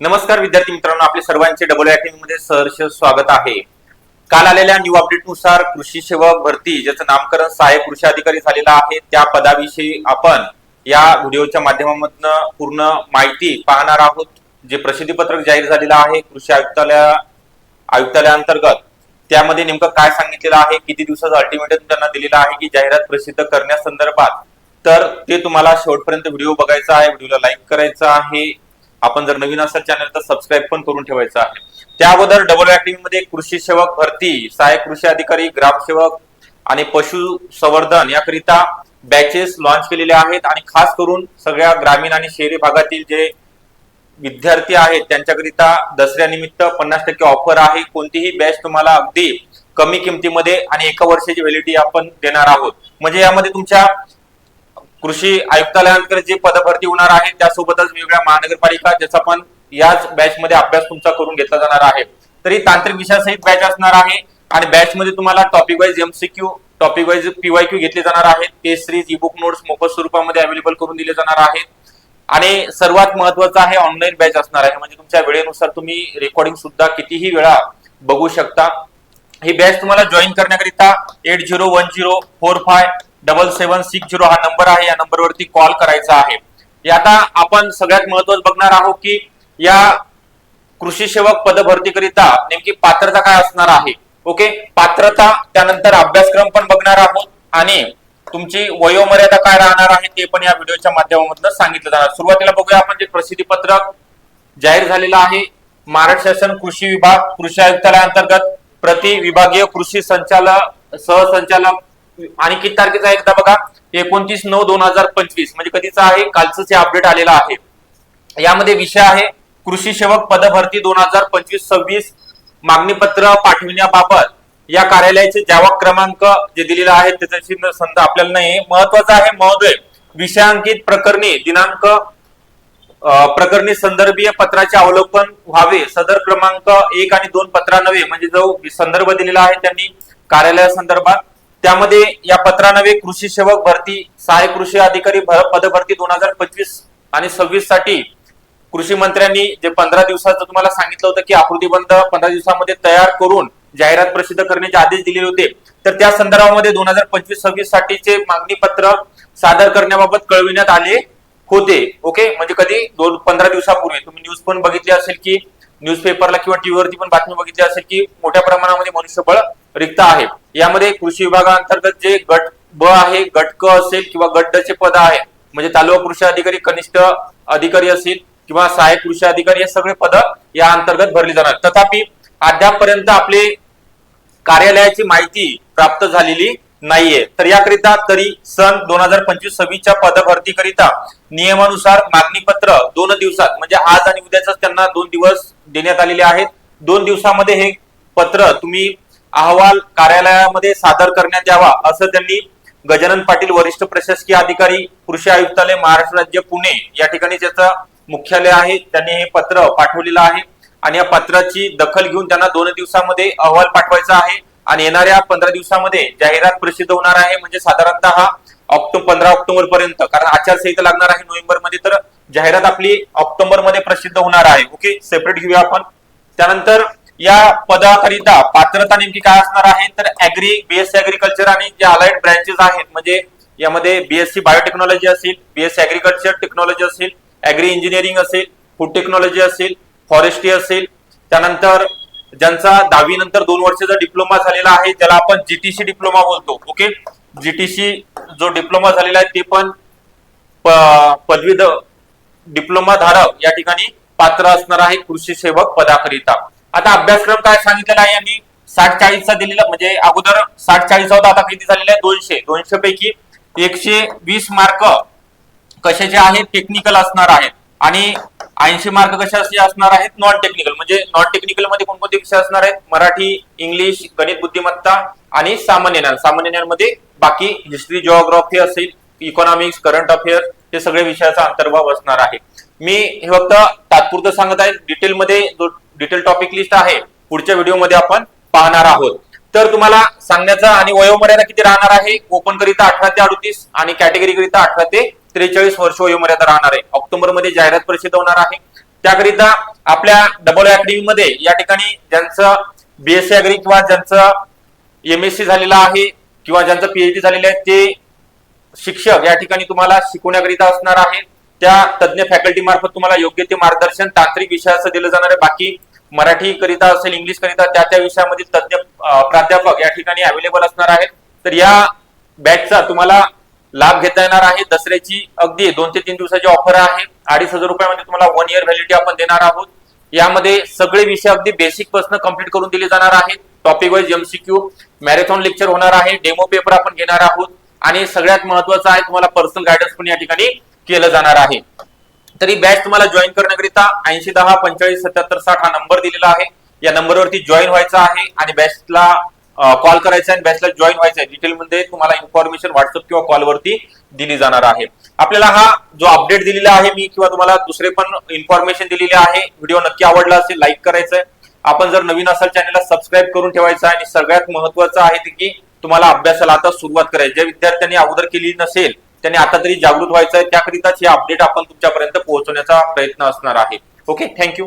नमस्कार विद्यार्थी मित्रांनो आपले सर्वांचे डबल अकॅडमी मध्ये सहर्ष स्वागत आहे. काल आलेल्या न्यू अपडेटनुसार कृषी सेवक भरती ज्याचं नामकरण सहाय्यक कृषी अधिकारी झालेला आहे त्या पदाविषयी आपण या व्हिडिओच्या माध्यमातून पूर्ण माहिती पाहणार आहोत. जे प्रसिद्धीपत्रक जाहीर झालेलं आहे कृषी आयुक्तालया आयुक्तालयाअंतर्गत. त्यामध्ये नेमकं काय सांगितलेलं आहे किती दिवसाचा अल्टिमेटम त्यांना दिलेलं आहे की जाहिरात प्रसिद्ध करण्यासंदर्भात. तर ते तुम्हाला शेवटपर्यंत व्हिडिओ बघायचा आहे व्हिडिओला लाईक करायचा आहे. आपण जर नवीन असाल चॅनल तर सबस्क्राईब पण करून ठेवायचं आहे. त्या अगोदर डबल अकॅडमी मध्ये कृषी सेवक भरती सहाय्यक कृषी अधिकारी ग्रामसेवक आणि पशु संवर्धन याकरिता बॅचेस लॉन्च केलेले आहेत आणि खास करून सगळ्या ग्रामीण आणि शहरी भागातील जे विद्यार्थी आहेत त्यांच्याकरिता दसऱ्यानिमित्त पन्नास टक्के ऑफर आहे. कोणतीही बॅच तुम्हाला अगदी कमी किमतीमध्ये आणि एका वर्षाची व्हॅलिडिटी आपण देणार आहोत. म्हणजे यामध्ये तुमच्या कृषी आयुक्तालयांकडे जे पदभरती होणार आहे त्यासोबतच वेगवेगळ्या महानगरपालिका ज्याचा पण याच बॅच मध्ये अभ्यास तुमचा करून घेतला जाणार आहे. तरी तांत्रिक विषयासहित बॅच असणार आहे आणि बॅच मध्ये तुम्हाला topic wise MCQ topic wise PYQ घेतले जाणार आहेत. Case series e book notes मोफत स्वरूपामध्ये अवेलेबल करून दिले जाणार आहेत. आणि सर्वात महत्वाचं आहे ऑनलाईन बॅच असणार आहे. म्हणजे तुमच्या वेळेनुसार तुम्ही रेकॉर्डिंग सुद्धा कितीही वेळा बघू शकता. ही बॅच तुम्हाला जॉईन करण्याकरिता eight zero one zero four five double seven six zero हा नंबर आहे. या नंबरवरती कॉल करायचा आहे. आता आपण सगळ्यात महत्वाचं बघणार आहोत की या कृषी सेवक पदभरतीकरिता नेमकी पात्रता काय असणार आहे. ओके पात्रता त्यानंतर अभ्यासक्रम पण बघणार आहोत आणि तुमची वयोमर्यादा काय राहणार आहे ते पण या व्हिडिओच्या माध्यमातून सांगितलं जाणार. सुरुवातीला बघूया आपण जे प्रसिद्धी पत्रक जाहीर झालेलं आहे. महाराष्ट्र शासन कृषी विभाग कृषी आयुक्तालयाअंतर्गत प्रति विभागीय कृषी संचालक सहसंचालक आणि किती तारखेचा एकदा बघा एकोणतीस नऊ दोन हजार पंचवीस म्हणजे कधीचा आहे? कालच अपडेट आलेलं आहे. यामध्ये विषय आहे कृषी सेवक पदभरती दोन हजार पंचवीस सव्वीस मागणी पत्र पाठविण्याबाबत. या कार्यालयाचे जावा क्रमांक जे दिलेला आहे त्याच्याशी संध आपल्याला नाही महत्त्वाचा आहे महोदय विषयांकित प्रकरणी दिनांक प्रकरणी संदर्भीय पत्राचे अवलोकन व्हावे. सदर क्रमांक एक आणि दोन पत्रानवे म्हणजे जो संदर्भ दिलेला आहे त्यांनी कार्यालयासंदर्भात त्यामध्ये या पत्रानवे कृषी सेवक भरती सहाय्यक कृषी अधिकारी पदभरती दोन हजार पंचवीस आणि सव्वीससाठी कृषी मंत्र्यांनी जे पंधरा दिवसाचं तुम्हाला सांगितलं होतं की आकृतीबंध पंधरा दिवसामध्ये तयार करून जाहिरात प्रसिद्ध करण्याचे आदेश दिलेले होते. तर त्या संदर्भामध्ये दोन हजार पंचवीस सव्वीस साठीचे मागणी पत्र सादर करण्याबाबत कळविण्यात आले. होते ओके म्हणजे कधी दोन पंधरा दिवसापूर्वी तुम्ही न्यूज पण बघितली असेल की न्यूजपेपरला किंवा टीव्हीवरती पण बातमी बघितली असेल की मोठ्या प्रमाणामध्ये मनुष्यबळ रिक्त आहे. यामध्ये कृषी विभागाअंतर्गत जे गट ब आहे गट क असेल किंवा गट चे पद आहे म्हणजे तालुका कृषी अधिकारी कनिष्ठ अधिकारी असतील किंवा सहाय्यक कृषी अधिकारी हे सगळे पद या अंतर्गत भरली जाणार. तथापि अद्यापपर्यंत आपले कार्यालयाची माहिती प्राप्त झालेली नाहीये. तर याकरिता तरी सन दोन हजार पंचवीस सव्वीसच्या पदभरतीकरिता नियमानुसार मागणी पत्र दोन दिवसात म्हणजे आज आणि उद्याच त्यांना दोन दिवस देण्यात आलेले आहेत. दोन दिवसामध्ये हे पत्र तुम्ही अहवाल कार्यालयामध्ये सादर करण्यात यावा असं त्यांनी गजानन पाटील वरिष्ठ प्रशासकीय अधिकारी कृषी आयुक्तालय महाराष्ट्र राज्य पुणे या ठिकाणी त्याचं मुख्यालय आहे. त्यांनी हे पत्र पाठवलेलं आहे. आणि या पत्राची दखल घेऊन त्यांना दोन दिवसामध्ये अहवाल पाठवायचा आहे. आणि येणाऱ्या पंधरा दिवसामध्ये जाहिरात प्रसिद्ध होणार आहे. म्हणजे साधारणतः ऑक्टोबर पंधरा ऑक्टोबर पर्यंत कारण आचारसंहिता लागणार आहे नोव्हेंबरमध्ये तर जाहिरात आपली ऑक्टोबरमध्ये प्रसिद्ध होणार आहे. ओके? सेपरेट घेऊया आपण. त्यानंतर या पदाकरिता पात्रता नेमकी काय असणार आहे? तर अॅग्री बीएससी अॅग्रिकल्चर आणि जे अलाइड ब्रँचेस आहेत म्हणजे यामध्ये बीएससी बायोटेक्नॉलॉजी असेल बीएससी अॅग्रिकल्चर टेक्नॉलॉजी असेल अॅग्री इंजिनिअरिंग असेल फूड टेक्नॉलॉजी असेल फॉरेस्ट्री असेल. त्यानंतर ज्यांचा दहावी नंतर दोन वर्षाचा डिप्लोमा झालेला आहे ज्याला आपण जीटीसी डिप्लोमा बोलतो ओके जीटीसी जो डिप्लोमा झालेला आहे ते पण पदवी पदवीध डिप्लोमा धारक या ठिकाणी पात्र असणार आहे कृषी सेवक पदाकरिता. आता अभ्यासक्रम काय सांगितलेला आहे यांनी? साठ चाळीसचा दिलेला म्हणजे अगोदर साठ चाळीसचा होता आता किती झालेला आहे दोनशे. दोनशे पैकी एकशे वीस मार्क कशाचे आहेत? टेक्निकल असणार आहेत. आणि ऐंशी मार्क कशाचे असणार आहेत? नॉन टेक्निकल म्हणजे नॉन टेक्निकलमध्ये कोणकोणते विषय असणार आहेत? मराठी इंग्लिश गणित बुद्धिमत्ता आणि सामान्य ज्ञान. सामान्य ज्ञानमध्ये बाकी हिस्ट्री जिओग्राफी असेल इकॉनॉमिक्स करंट अफेअर हे सगळे विषयाचा अंतर्भाव असणार आहे. मी हे फक्त तात्पुरतं सांगत आहे. डिटेलमध्ये जो डिटेल टॉपिक लिस्ट आहे पुढच्या व्हिडिओमध्ये आपण पाहणार आहोत. तर तुम्हाला सांगण्याचा आणि वयोमर्यादा किती राहणार आहे? ओपन करिता अठरा ते अडतीस आणि कॅटेगरी करिता अठरा ते त्रेचाळीस वर्ष वयोमर्यादा राहणार आहे. ऑक्टोबरमध्ये जाहिरात प्रसिद्ध होणार आहे. त्याकरिता आपल्या डबल अकॅडमी मध्ये या ठिकाणी ज्यांचं बीएससी अग्री किंवा ज्यांचं एम एस सी झालेलं आहे किंवा ज्यांचं पीएचडी झालेलं आहे ते शिक्षक या ठिकाणी तुम्हाला शिकवण्याकरिता असणार आहे. त्या तज्ज्ञ फॅकल्टी मार्फत तुम्हाला योग्य ते मार्गदर्शन तांत्रिक विषयाचं दिलं जाणार आहे. बाकी मराठी करिता असेल इंग्लिश करिता त्या त्या विषयामधील तज्ज्ञ प्राध्यापक या ठिकाणी अवेलेबल असणार आहेत. तर या बॅचचा तुम्हाला लाभ घेता येणार आहे. दसऱ्याची अगदी दोन ते तीन दिवसाची ऑफर आहे. अडीच हजार रुपयामध्ये तुम्हाला वन इयर व्हॅलिडिटी आपण देणार आहोत. यामध्ये सगळे विषय अगदी बेसिकपासून कंप्लीट करून दिले जाणार आहेत. Topic wise MCQ marathon lecture होणार आहे डेमो पेपर आपण घेणार आहोत. आणि सगळ्यात महत्वाचं आहे तुम्हाला पर्सनल गायडन्स पण या ठिकाणी केलं जाणार आहे. तरी बॅच तुम्हाला जॉईन करण्याकरिता ऐंशी दहा पंचेचाळीस सत्याहत्तर साठ हा नंबर दिलेला आहे. या नंबरवरती जॉईन व्हायचा आहे आणि बॅचला कॉल करायचा आहे बॅचला जॉईन व्हायचं आहे. डिटेलमध्ये तुम्हाला इन्फॉर्मेशन व्हॉट्सअप किंवा कॉलवरती दिली जाणार आहे. आपल्याला हा जो अपडेट दिलेला आहे मी किंवा तुम्हाला दुसरे पण इन्फॉर्मेशन दिलेली आहे. व्हिडिओ नक्की आवडला असेल लाईक करायचं आहे आपण जर नवीन असाल चॅनलला सबस्क्राईब करून ठेवायचं आहे आणि सगळ्यात महत्वाचं आहे ते की तुम्हाला अभ्यासाला आता सुरुवात करायची. ज्या विद्यार्थ्यांनी अगोदर केली नसेल त्यांनी आता तरी जागृत व्हायचं आहे त्याकरिताच हे अपडेट आपण तुमच्यापर्यंत पोहोचवण्याचा प्रयत्न असणार आहे. Okay thank you